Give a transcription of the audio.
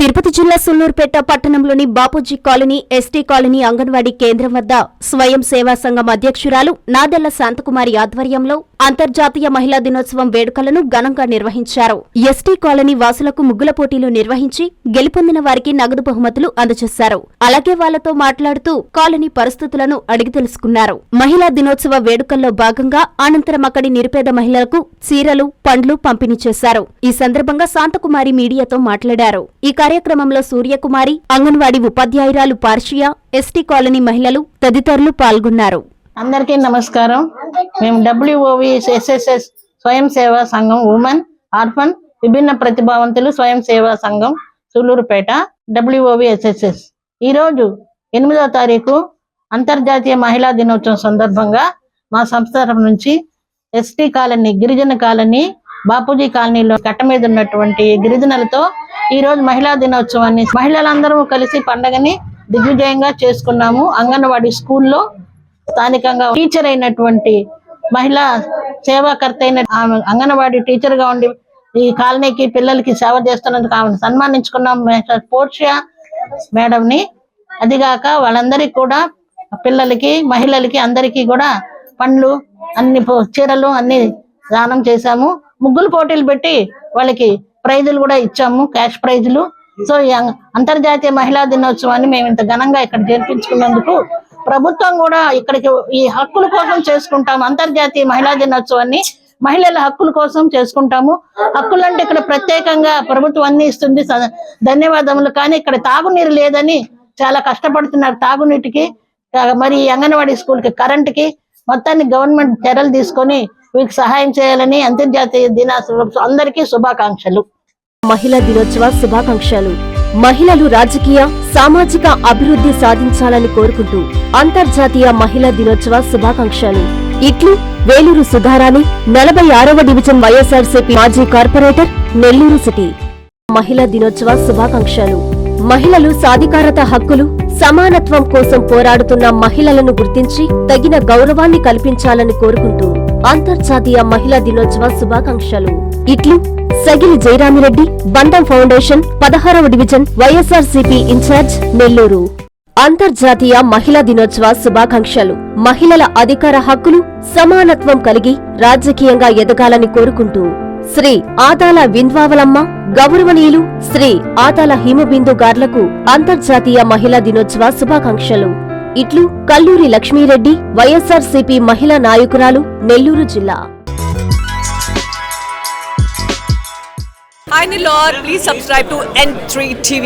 తిరుపతి జిల్లా సుల్లూరుపేట పట్టణంలోని Bapuji colony ST colony anganwadi కేంద్రం వద్ద స్వయం సేవా సంఘం అధ్యక్షురాలు నాదెల్ల శాంతకుమారి ఆధ్వర్యంలో అంతర్జాతీయ మహిళా దినోత్సవం వేడుకలను ఘనంగా నిర్వహించారు. ఎస్టీ కాలనీ వాసులకు ముగ్గుల పోటీలు నిర్వహించి గెలుపొందిన వారికి నగదు బహుమతులు అందజేశారు. అలాగే వాళ్ళతో మాట్లాడుతూ కాలనీ పరిస్థితులను అడిగి తెలుసుకున్నారు. మహిళా దినోత్సవ వేడుకల్లో భాగంగా అనంతరం అక్కడి నిరుపేద మహిళలకు చీరలు పండ్లు పంపిణీ చేశారు. ఈ సందర్భంగా శాంతకుమారి మీడియాతో మాట్లాడారు. ఈ కార్యక్రమంలో సూర్యకుమారి అంగన్వాడీ ఉపాధ్యాయురాలు పార్షియా ఎస్టీ కాలనీ మహిళలు తదితరులు పాల్గొన్నారు. అందరికీ నమస్కారం. మేము డబ్ల్యూఓవి ఎస్ఎస్ఎస్ స్వయం సేవా సంఘం ఉమెన్ ఆర్ఫన్ విభిన్న ప్రతిభావంతులు స్వయం సేవా సంఘం సూలూరుపేట డబ్ల్యూఓవి ఎస్ఎస్ఎస్ ఈరోజు ఎనిమిదవ తారీఖు అంతర్జాతీయ మహిళా దినోత్సవం సందర్భంగా మా సంస్థ నుంచి ఎస్టీ కాలనీ గిరిజన కాలనీ బాపూజీ కాలనీలో కట్ట మీద ఉన్నటువంటి గిరిజనులతో ఈ రోజు మహిళా దినోత్సవాన్ని మహిళలందరూ కలిసి పండగని దిగ్విజయంగా చేసుకున్నాము. అంగన్వాడీ స్కూల్లో స్థానికంగా టీచర్ అయినటువంటి మహిళా సేవాకర్త అయిన ఆమె అంగన్వాడీ టీచర్గా ఉండి ఈ కాలనీకి పిల్లలకి సేవ చేస్తున్నందుకు ఆమెను సన్మానించుకున్నాం పోర్షియా మేడం ని అదిగాక వాళ్ళందరికీ కూడా పిల్లలకి మహిళలకి అందరికీ కూడా పండ్లు అన్ని చీరలు అన్ని దానం చేశాము. ముగ్గులు పోటీలు పెట్టి వాళ్ళకి ప్రైజులు కూడా ఇచ్చాము క్యాష్ ప్రైజులు. సో ఈ అంతర్జాతీయ మహిళా దినోత్సవాన్ని మేము ఇంత ఘనంగా ఇక్కడ జరిపించుకున్నందుకు ప్రభుత్వం కూడా ఇక్కడికి ఈ హక్కుల కోసం చేసుకుంటాము అంతర్జాతీయ మహిళా దినోత్సవాన్ని. మహిళల హక్కుల కోసం చేసుకుంటాము. హక్కులు అంటే ఇక్కడ ప్రత్యేకంగా ప్రభుత్వం అన్ని ఇస్తుంది. ధన్యవాదములు. కానీ ఇక్కడ తాగునీరు లేదని చాలా కష్టపడుతున్నారు తాగునీటికి. మరి ఈ అంగన్వాడీ స్కూల్కి కరెంట్కి మొత్తాన్ని గవర్నమెంట్ చర్యలు తీసుకొని వీరికి సహాయం చేయాలని అంతర్జాతీయ దినోత్సవం అందరికీ శుభాకాంక్షలు. మహిళా దినోత్సవ శుభాకాంక్షలు. మహిళలు రాజకీయ సామాజిక అభివృద్ధి సాధించాలని కోరుకుంటూ అంతర్జాతీయ మహిళా దినోత్సవ శుభాకాంక్షలు. ఇట్లు వేలూరు సుధారాణి నలభై ఆరవ డివిజన్ వైఎస్ఆర్సీపీ మాజీ కార్పొరేటర్ నెల్లూరు సిటీ. మహిళా దినోత్సవ శుభాకాంక్షలు. మహిళలు సాధికారత హక్కులు సమానత్వం కోసం పోరాడుతున్న మహిళలను గుర్తించి తగిన గౌరవాన్ని కల్పించాలని కోరుకుంటూ అంతర్జాతీయ మహిళా దినోత్సవ శుభాకాంక్షలు. ఇట్లు సగిలి జయరామిరెడ్డి బంధం ఫౌండేషన్ పదహారవ డివిజన్ వైఎస్ఆర్సీపీ ఇన్ఛార్జ్ నెల్లూరు. అంతర్జాతీయ మహిళా దినోత్సవ శుభాకాంక్షలు. మహిళల అధికార హక్కులు సమానత్వం కలిగి రాజకీయంగా ఎదగాలని కోరుకుంటూ శ్రీ ఆదాల వింద్వావలమ్మ గౌరవనీయులు శ్రీ ఆదాల హిమబిందు గార్లకు అంతర్జాతీయ మహిళా దినోత్సవ శుభాకాంక్షలు. ఇట్లు కల్లూరి లక్ష్మీరెడ్డి వైఎస్ఆర్సీపీ మహిళా నాయకురాలు నెల్లూరు జిల్లా Hi Nilor, please subscribe to N3 TV.